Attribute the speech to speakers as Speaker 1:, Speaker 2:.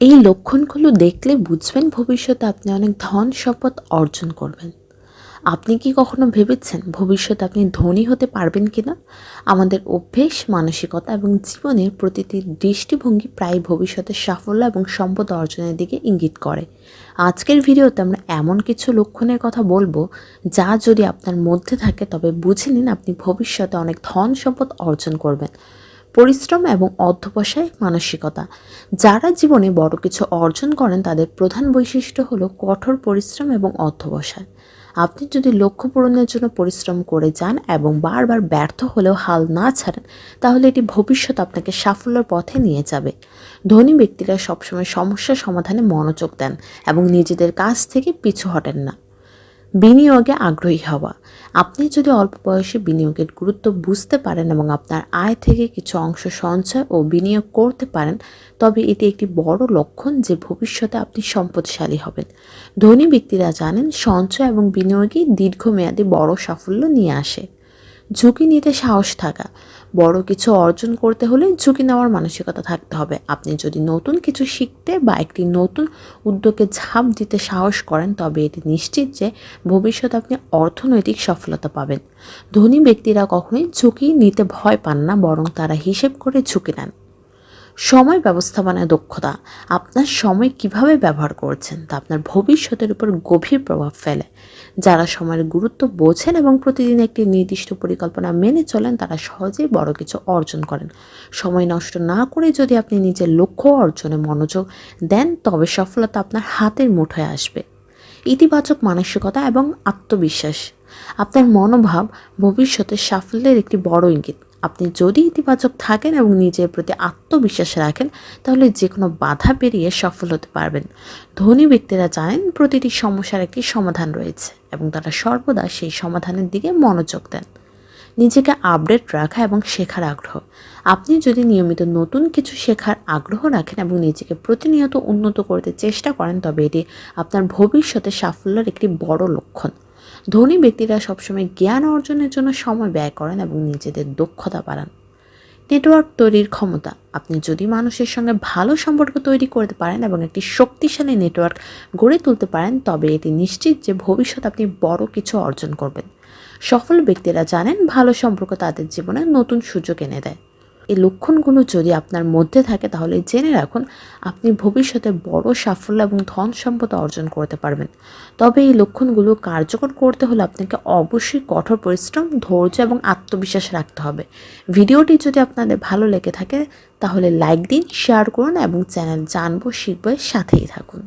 Speaker 1: এই লক্ষণগুলো দেখলে বুঝবেন ভবিষ্যতে আপনি অনেক ধন সম্পদ অর্জন করবেন। আপনি কি কখনো ভেবেছেন ভবিষ্যতে আপনি ধনী হতে পারবেন কি না আমাদের অভ্যেস, মানসিকতা এবং জীবনের প্রতিটি দৃষ্টিভঙ্গি প্রায় ভবিষ্যতের সাফল্য এবং সম্পদ অর্জনের দিকে ইঙ্গিত করে। আজকের ভিডিওতে আমরা এমন কিছু লক্ষণের কথা বলব যা যদি আপনার মধ্যে থাকে তবে বুঝে নিন আপনি ভবিষ্যতে অনেক ধন সম্পদ অর্জন করবেন। পরিশ্রম এবং অধ্যবসায় মানসিকতা। যারা জীবনে বড় কিছু অর্জন করেন, তাদের প্রধান বৈশিষ্ট্য হলো কঠোর পরিশ্রম এবং অধ্যবসায়। আপনি যদি লক্ষ্য পূরণের জন্য পরিশ্রম করে যান এবং বারবার ব্যর্থ হলেও হাল না ছাড়েন, তাহলে এটি ভবিষ্যৎ আপনাকে সাফল্যের পথে নিয়ে যাবে। ধনী ব্যক্তিরা সবসময় সমস্যা সমাধানে মনোযোগ দেন এবং নিজেদের কাজ থেকে পিছু হটেন না। বিনিয়োগে আগ্রহী হওয়া। আপনি যদি অল্প বয়সে বিনিয়োগের গুরুত্ব বুঝতে পারেন এবং আপনার আয় থেকে কিছু অংশ সঞ্চয় ও বিনিয়োগ করতে পারেন, তবে এটি একটি বড় লক্ষণ যে ভবিষ্যতে আপনি সম্পদশালী হবেন। ধনী ব্যক্তিরা জানেন, সঞ্চয় এবং বিনিয়োগই দীর্ঘমেয়াদী বড় সাফল্য নিয়ে আসে। ঝুঁকি নিতে সাহস থাকা। বড় কিছু অর্জন করতে হলে ঝুঁকি নেওয়ার মানসিকতা থাকতে হবে। আপনি যদি নতুন কিছু শিখতে বা একটি নতুন উদ্যোগে ঝাঁপ দিতে সাহস করেন, তবে এটি নিশ্চিত যে ভবিষ্যতে আপনি অর্থনৈতিক সফলতা পাবেন। ধনী ব্যক্তিরা কখনোই ঝুঁকি নিতে ভয় পান না, বরং তারা হিসেব করে ঝুঁকি নেন। সময় ব্যবস্থাপনায় দক্ষতা। আপনার সময় কীভাবে ব্যবহার করছেন তা আপনার ভবিষ্যতের উপর গভীর প্রভাব ফেলে। যারা সময়ের গুরুত্ব বোঝেন এবং প্রতিদিন একটি নির্দিষ্ট পরিকল্পনা মেনে চলেন, তারা সহজেই বড় কিছু অর্জন করেন। সময় নষ্ট না করে যদি আপনি নিজের লক্ষ্য অর্জনে মনোযোগ দেন, তবে সফলতা আপনার হাতের মুঠোয় আসবে। ইতিবাচক মানসিকতা এবং আত্মবিশ্বাস। আপনার মনোভাব ভবিষ্যতের সাফল্যের একটি বড় ইঙ্গিত। আপনি যদি ইতিবাচক থাকেন এবং নিজের প্রতি আত্মবিশ্বাস রাখেন, তাহলে যে কোনো বাধা পেরিয়ে সফল হতে পারবেন। ধনী ব্যক্তিরা জানেন প্রতিটি সমস্যার একটি সমাধান রয়েছে এবং তারা সর্বদা সেই সমাধানের দিকে মনোযোগ দেন। নিজেকে আপডেট রাখা এবং শেখার আগ্রহ। আপনি যদি নিয়মিত নতুন কিছু শেখার আগ্রহ রাখেন এবং নিজেকে প্রতিনিয়ত উন্নত করতে চেষ্টা করেন, তবে এটি আপনার ভবিষ্যতে সাফল্যের একটি বড় লক্ষণ। ধনী ব্যক্তিরা সবসময় জ্ঞান অর্জনের জন্য সময় ব্যয় করেন এবং নিজেদের দক্ষতা বাড়ান। নেটওয়ার্ক তৈরির ক্ষমতা। আপনি যদি মানুষের সঙ্গে ভালো সম্পর্ক তৈরি করতে পারেন এবং একটি শক্তিশালী নেটওয়ার্ক গড়ে তুলতে পারেন, তবে এটি নিশ্চিত যে ভবিষ্যৎ আপনি বড় কিছু অর্জন করবেন। সফল ব্যক্তিরা জানেন ভালো সম্পর্ক তাদের জীবনে নতুন সুযোগ এনে দেয়। এই লক্ষণগুলো যদি আপনার মধ্যে থাকে, তাহলে জেনে রাখুন আপনি ভবিষ্যতে বড় সাফল্য এবং ধন সম্পদ অর্জন করতে পারবেন। তবে এই লক্ষণগুলো কার্যকর করতে হলে আপনাকে অবশ্যই কঠোর পরিশ্রম, ধৈর্য এবং আত্মবিশ্বাস রাখতে হবে। ভিডিওটি যদি আপনাদের ভালো লেগে থাকে, তাহলে লাইক দিন, শেয়ার করুন এবং চ্যানেল জানব, শিখব সাথেই থাকুন।